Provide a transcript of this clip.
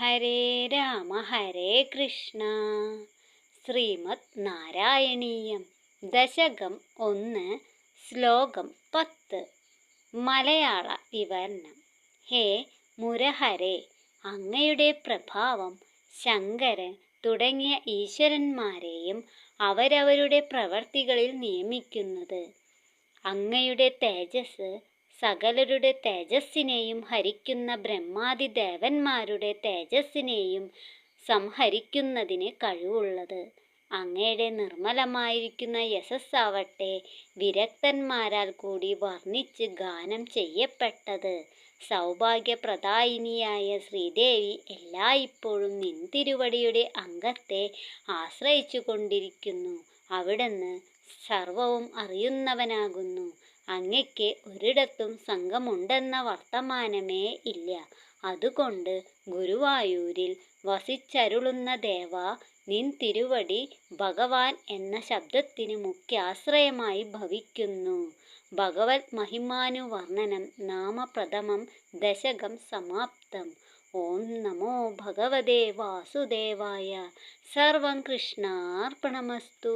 ഹരേ രാമ ഹരേ കൃഷ്ണ. ശ്രീമദ് നാരായണീയം. ദശകം ഒന്ന് ശ്ലോകം പത്ത്. മലയാള വിവരണം. ഹേ മുരഹരേ അങ്ങയുടെ പ്രഭാവം ശങ്കരൻ തുടങ്ങിയ ഈശ്വരന്മാരെയും അവരവരുടെ പ്രവർത്തികളിൽ നിയമിക്കുന്നത്. അങ്ങയുടെ തേജസ് സകലരുടെ തേജസ്സിനെയും ഹരിക്കുന്ന ബ്രഹ്മാതി ദേവന്മാരുടെ തേജസ്സിനെയും സംഹരിക്കുന്നതിന് കഴിവുള്ളത്. അങ്ങയുടെ നിർമ്മലമായിരിക്കുന്ന യശസ്സാവട്ടെ വിരക്തന്മാരാൽ കൂടി വർണിച്ച് ഗാനം ചെയ്യപ്പെട്ടത് സൗഭാഗ്യപ്രദായിനിയായ ശ്രീദേവി എല്ലായ്പ്പോഴും നിൻതിരുവടിയുടെ അംഗത്തെ ആശ്രയിച്ചു കൊണ്ടിരിക്കുന്നു അവിടുന്ന് സർവവും അറിയുന്നവനാകുന്നു. അങ്ങയ്ക്ക് ഒരിടത്തും സംഘമുണ്ടെന്ന വർത്തമാനമേ ഇല്ല. അതുകൊണ്ട് ഗുരുവായൂരിൽ വസിച്ചരുളുന്ന ദേവ നിൻ തിരുവടി ഭഗവാൻ എന്ന ശബ്ദത്തിന് മുഖ്യാശ്രയമായി ഭവിക്കുന്നു. ഭഗവത് മഹിമാനുവർണനം നാമപ്രഥമം ദശകം സമാപ്തം. ഓം നമോ ഭഗവതേ വാസുദേവായ. സർവം കൃഷ്ണാർപ്പണമസ്തു.